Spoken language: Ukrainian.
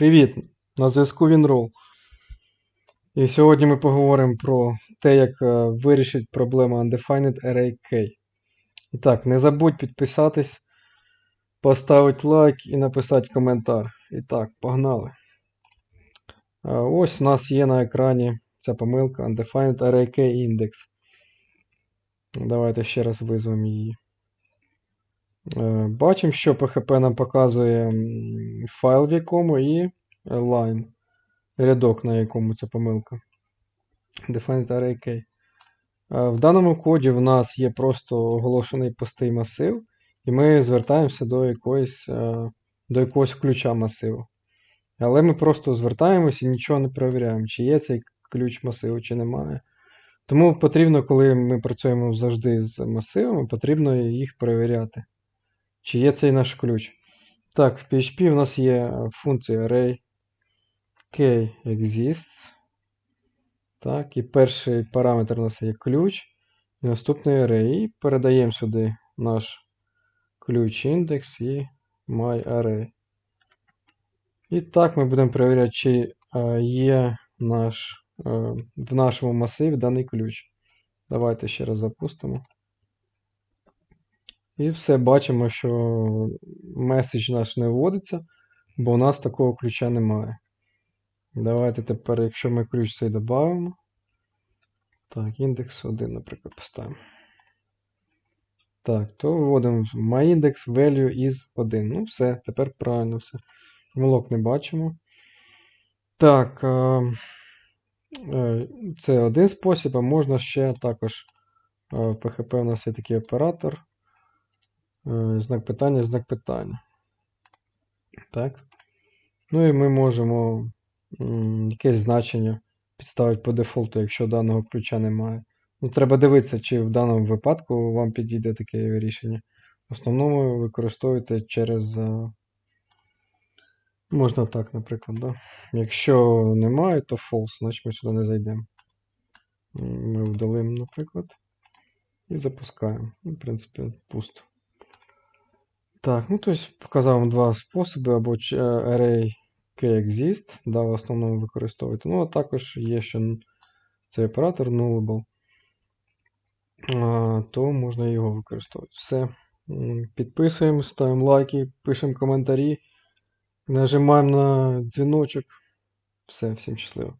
Привіт! На зв'язку Вінрол. І сьогодні ми поговоримо про те, як е, вирішити проблему Undefined Array K. І так, не забудь підписатись, поставити лайк і написати коментар. І так, погнали. Е, Ось у нас є на екрані ця помилка Undefined Array K Index. Давайте ще раз визвемо її. Е, Бачимо, що PHP нам показує файл, в якому і line, рядок, на якому ця помилка. Defined array K. Е, В даному коді в нас є просто оголошений пустий масив, і ми звертаємося до якоїсь, е, до якогось ключа масиву. Але ми просто звертаємось і нічого не перевіряємо, чи є цей ключ масиву, чи немає. Тому потрібно, коли ми працюємо завжди з масивами, потрібно їх перевіряти. Чи є цей наш ключ? Так, в PHP у нас є функція array k exists. Так, і перший параметр у нас є ключ. І наступний array. І передаємо сюди наш ключ індекс і myArray. І так ми будемо перевіряти, чи е, є наш, е, в нашому масиві даний ключ. Давайте ще раз запустимо. І все бачимо, що меседж наш не вводиться, бо у нас такого ключа немає. Давайте тепер, якщо ми ключ цей додамо. Так, індекс 1, наприклад, поставимо. Так, то вводимо myIndex value is 1. Ну, все, тепер правильно все. Помилок не бачимо. Так, е, е, це один спосіб, а можна ще також. е, PHP у нас є такий оператор. Е, Знак питання, знак питання. Так. Ну і ми можемо якесь значення підставити по дефолту, якщо даного ключа немає. Ну, треба дивитися, чи в даному випадку вам підійде таке рішення. В основному використовуйте через. е, Можна так, наприклад. Да? Якщо немає, то false, значить ми сюди не зайдемо. Ми вдалимо, наприклад. І запускаємо. Ну, В принципі, пусто. Так, ну тобто показав вам два способи, або е, array kexist, да, в основному використовуєте. Ну, а також є ще цей оператор nullable, то можна його використовувати. Все. Підписуємо, ставимо лайки, пишемо коментарі, нажимаємо на дзвіночок. Все, всім щасливо.